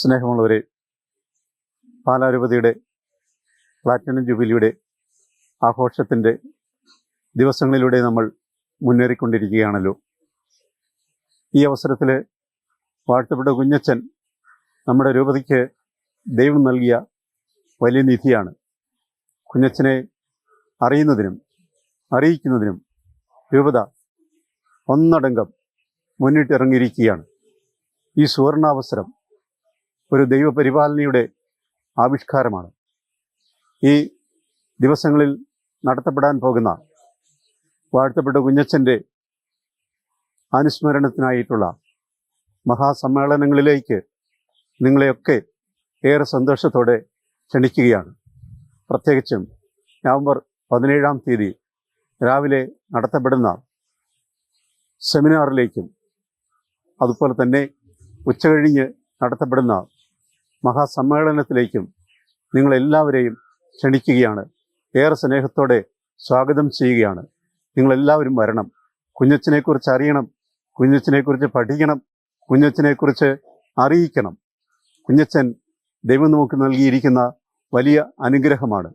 സ്നേഹമുള്ളവരെ പാലാരൂപതയുടെ പ്ലാറ്റിനം ജൂബിലിയുടെ ആഘോഷത്തിന്റെ ദിവസങ്ങളിലൂടെ നമ്മൾ മുന്നേറിക്കൊണ്ടിരിക്കുകയാണല്ലോ. ഈ അവസരത്തിൽ വാഴ്ത്തപ്പെട്ട കുഞ്ഞച്ചൻ നമ്മുടെ രൂപതയ്ക്ക് ദൈവം നൽകിയ വലിയ നിധിയാണ്. കുഞ്ഞച്ചനെ അറിയുന്നതിനും അറിയിക്കുന്നതിനും രൂപത ഒന്നടങ്കം മുന്നിട്ടിറങ്ങിയിരിക്കുകയാണ്. ഈ സുവർണാവസരം ഒരു ദൈവപരിപാലനയുടെ ആവിഷ്കാരമാണ്. ഈ ദിവസങ്ങളിൽ നടത്തപ്പെടാൻ പോകുന്ന വാഴ്ത്തപ്പെട്ട കുഞ്ഞച്ചന്റെ അനുസ്മരണത്തിനായിട്ടുള്ള മഹാസമ്മേളനങ്ങളിലേക്ക് നിങ്ങളെയൊക്കെ ഏറെ സന്തോഷത്തോടെ ക്ഷണിക്കുകയാണ്. പ്രത്യേകിച്ചും നവംബർ പതിനേഴാം തീയതി രാവിലെ നടത്തപ്പെടുന്ന സെമിനാറിലേക്കും അതുപോലെ തന്നെ ഉച്ചകഴിഞ്ഞ് നടത്തപ്പെടുന്ന മഹാസമ്മേളനത്തിലേക്കും നിങ്ങളെല്ലാവരെയും ക്ഷണിക്കുകയാണ്. ഏറെ സ്നേഹത്തോടെ സ്വാഗതം ചെയ്യുകയാണ്. നിങ്ങളെല്ലാവരും വരണം. കുഞ്ഞച്ചനെക്കുറിച്ച് അറിയണം. കുഞ്ഞച്ചനെക്കുറിച്ച് പഠിക്കണം. കുഞ്ഞച്ചനെക്കുറിച്ച് അറിയിക്കണം. കുഞ്ഞച്ചൻ ദൈവം നമുക്ക് നൽകിയിരിക്കുന്ന വലിയ അനുഗ്രഹമാണ്.